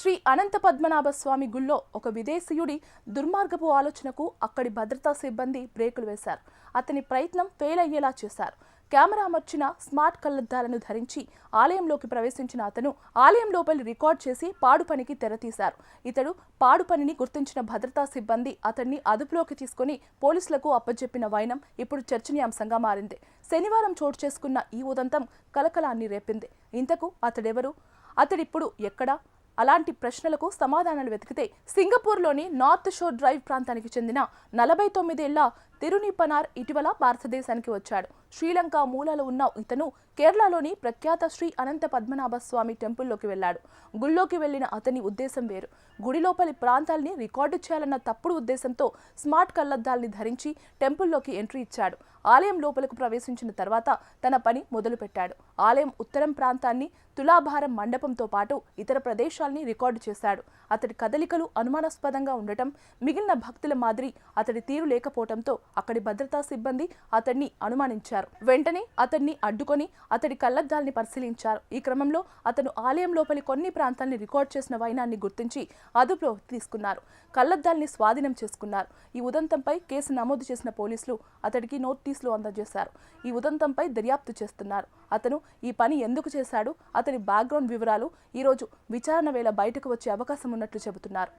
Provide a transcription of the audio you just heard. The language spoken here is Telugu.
శ్రీ అనంత పద్మనాభ స్వామి గుళ్ళో ఒక విదేశీయుడి దుర్మార్గపు ఆలోచనకు అక్కడి భద్రతా సిబ్బంది బ్రేకులు వేశారు. అతని ప్రయత్నం ఫెయిల్ అయ్యేలా చేశారు. కెమెరా అమర్చిన స్మార్ట్ కళ్ళద్దాలను ధరించి ఆలయంలోకి ప్రవేశించిన అతను ఆలయం లోపలి రికార్డ్ చేసి పాడు పనికి తెరతీశారు. ఇతడు పాడు పనిని గుర్తించిన భద్రతా సిబ్బంది అతన్ని అదుపులోకి తీసుకుని పోలీసులకు అప్పజెప్పిన వైనం ఇప్పుడు చర్చనీయాంశంగా మారింది. శనివారం చోటు చేసుకున్న ఈ ఉదంతం కలకలాన్ని రేపింది. ఇంతకు అతడెవరు? అతడిప్పుడు ఎక్కడా? అలాంటి ప్రశ్నలకు సమాధానాలు వెతికితే సింగపూర్లోని నార్త్ షోర్ డ్రైవ్ ప్రాంతానికి చెందిన నలభై తొమ్మిదేళ్ళ తిరునిపనార్ ఇటీవల భారతదేశానికి వచ్చాడు. శ్రీలంక మూలాలు ఉన్న ఇతను కేరళలోని ప్రఖ్యాత శ్రీ అనంత పద్మనాభ స్వామి టెంపుల్లోకి వెళ్ళాడు. గుళ్ళోకి వెళ్ళిన అతని ఉద్దేశం వేరు. గుడి లోపలి ప్రాంతాల్ని రికార్డు చేయాలన్న తప్పుడు ఉద్దేశంతో స్మార్ట్ కళ్ళద్దాల్ని ధరించి టెంపుల్లోకి ఎంట్రీ ఇచ్చాడు. ఆలయం లోపలకు ప్రవేశించిన తర్వాత తన పని మొదలుపెట్టాడు. ఆలయం ఉత్తరం ప్రాంతాన్ని తులాభారం మండపంతో పాటు ఇతర ప్రదేశాల్ని రికార్డు చేశాడు. అతడి కదలికలు అనుమానాస్పదంగా ఉండటం మిగిలిన భక్తుల మాదిరి అతడి తీరు లేకపోవడంతో అక్కడి భద్రతా సిబ్బంది అతన్ని అనుమానించారు. వెంటనే అతన్ని అడ్డుకొని అతడి కళ్ళద్దాల్ని పరిశీలించారు. ఈ క్రమంలో అతను ఆలయం లోపలి కొన్ని ప్రాంతాల్ని రికార్డ్ చేసిన వైనాన్ని గుర్తించి అదుపులో తీసుకున్నారు. కళ్ళద్దాల్ని స్వాధీనం చేసుకున్నారు. ఈ ఉదంతంపై కేసు నమోదు చేసిన పోలీసులు అతడికి నోటీసులు అందజేశారు. ఈ ఉదంతంపై దర్యాప్తు చేస్తున్నారు. అతను ఈ పని ఎందుకు చేశాడు? అతని బ్యాక్గ్రౌండ్ వివరాలు ఈరోజు విచారణ వేళ బయటకు వచ్చే అవకాశం ఉన్నట్లు చెబుతున్నారు.